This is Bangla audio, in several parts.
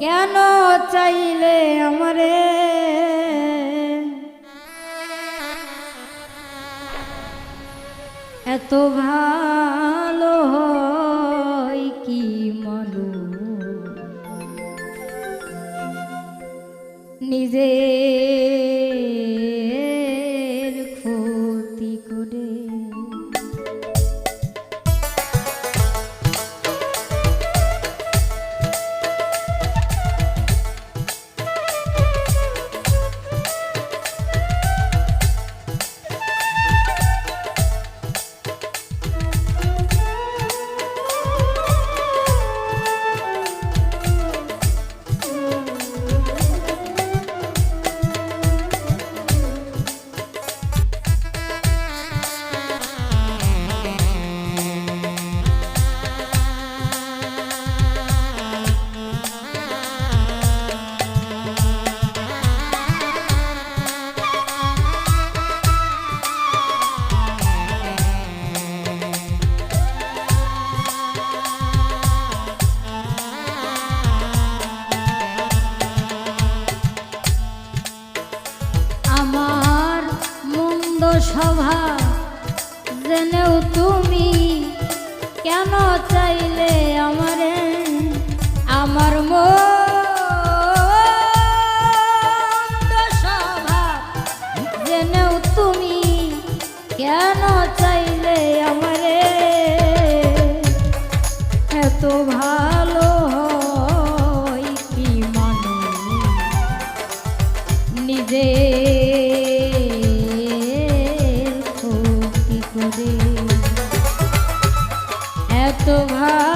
কেন চাইলে আমারে? এত ভালো কি মনু নিজে নিজের করে? এত ভাব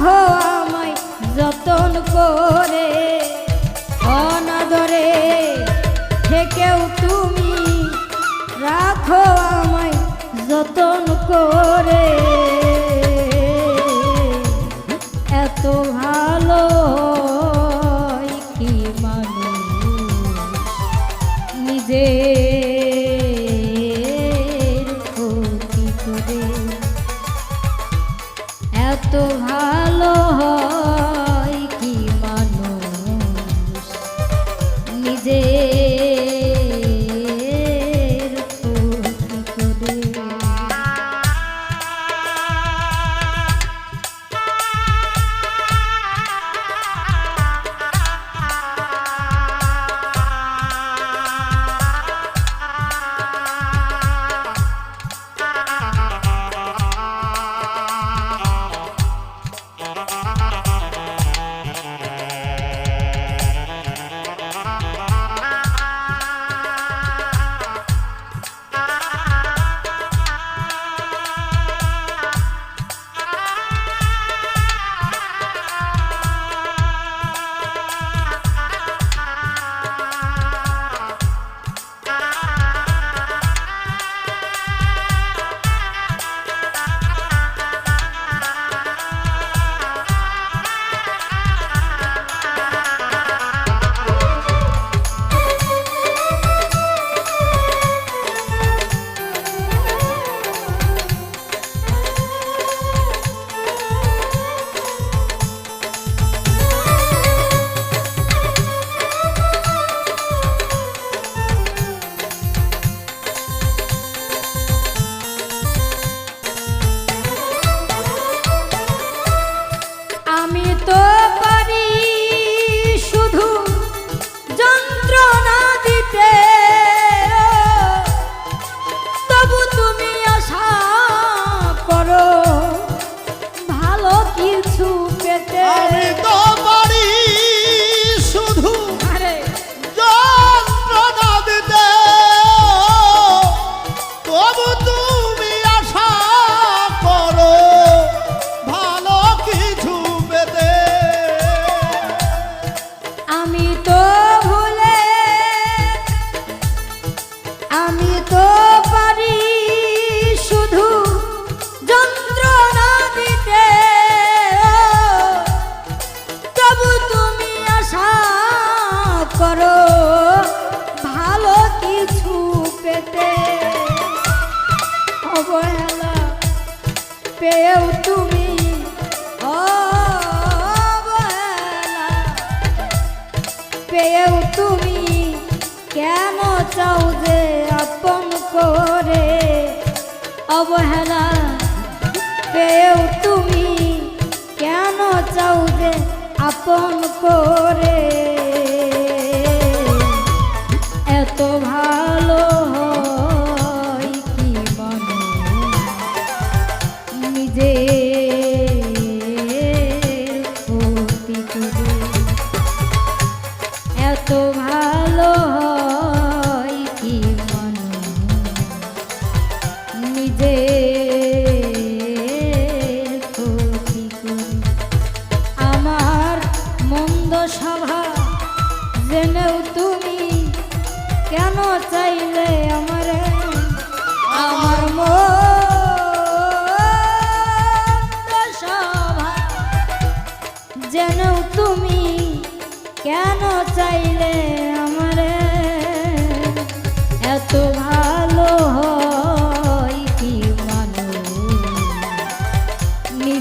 আমায় যতন করে অনাদরে থেকেও তুমি রাখো আমায় যতন করে। এত ভালো চাও যে আপন করে। অবহেলা পেয়েও তুমি কেন চাও যে আপন করে?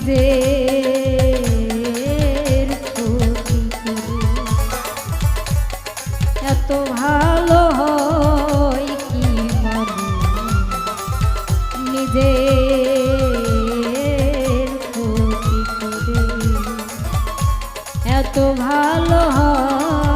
নিজের ক্ষতি করে এত ভালো কি এত ভালো হয়